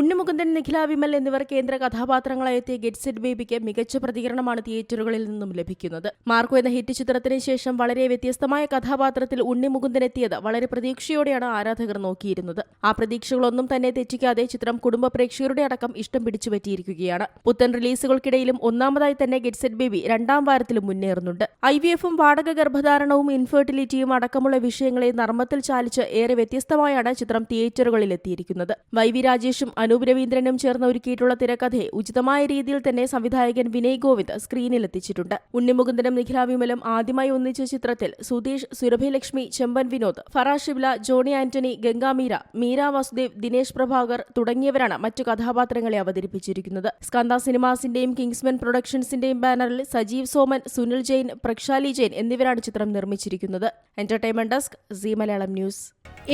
ഉണ്ണിമുകുന്ദൻ നിഖില വിമൽ എന്നിവർ കേന്ദ്ര കഥാപാത്രങ്ങളായി എത്തിയ ഗെറ്റ് സെറ്റ് ബേബിക്ക് മികച്ച പ്രതികരണമാണ് തിയേറ്ററുകളിൽ നിന്നും ലഭിക്കുന്നത്. മാർക്കോ എന്ന ഹിറ്റ് ചിത്രത്തിന് ശേഷം വളരെ വ്യത്യസ്തമായ കഥാപാത്രത്തിൽ ഉണ്ണിമുകുന്ദൻ എത്തിയത് വളരെ പ്രതീക്ഷയോടെയാണ് ആരാധകർ നോക്കിയിരുന്നത്. ആ പ്രതീക്ഷകളൊന്നും തന്നെ തെറ്റിക്കാതെ ചിത്രം കുടുംബ പ്രേക്ഷകരുടെ അടക്കം ഇഷ്ടം പിടിച്ചുപറ്റിയിരിക്കുകയാണ് പുത്തൻ റിലീസുകൾക്കിടയിലും ഒന്നാമതായി തന്നെ ഗെറ്റ് സെറ്റ് ബേബി രണ്ടാം വാരത്തിലും മുന്നേറുന്നുണ്ട്. ഐ വി എഫും വാടക ഗർഭധാരണവും ഇൻഫെർട്ടിലിറ്റിയും അടക്കമുള്ള വിഷയങ്ങളെ നർമ്മത്തിൽ ചാലിച്ച് ഏറെ വ്യത്യസ്തമായാണ് ചിത്രം തിയേറ്ററുകളിൽ എത്തിയിരിക്കുന്നത് വൈ വി രാജേഷും അനൂപ് രവീന്ദ്രനും ചേർന്ന് ഒരുക്കിയിട്ടുള്ള തിരക്കഥയെ ഉചിതമായ രീതിയിൽ തന്നെ സംവിധായകൻ വിനയ് ഗോവിന്ദ് സ്ക്രീനിലെത്തിച്ചിട്ടുണ്ട്. ഉണ്ണിമുകുന്ദനും നിഖില വിമലും ആദ്യമായി ഒന്നിച്ച ചിത്രത്തിൽ സുധീഷ് സുരഭിലക്ഷ്മി ചെമ്പൻ വിനോദ് ഫറാ ഷിബ്ല ജോണി ആന്റണി ഗംഗാമീര മീര വാസുദേവ് ദിനേശ് പ്രഭാകർ തുടങ്ങിയവരാണ് മറ്റു കഥാപാത്രങ്ങളെ അവതരിപ്പിച്ചിരിക്കുന്നത്. സ്കന്ദ സിനിമാസിന്റെയും കിങ്സ്മൻ പ്രൊഡക്ഷൻസിന്റെയും ബാനറിൽ സജീവ് സോമൻ സുനിൽ ജെയിൻ പ്രക്ഷാലി ജെയിൻ എന്നിവരാണ് ചിത്രം നിർമ്മിച്ചിരിക്കുന്നത്. Entertainment desk Zee Malayalam news.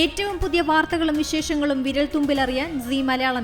ഏറ്റവും പുതിയ വാർത്തകളും വിശേഷങ്ങളും വിരൽ തുമ്പിലറിയാൻ സി മലയാളം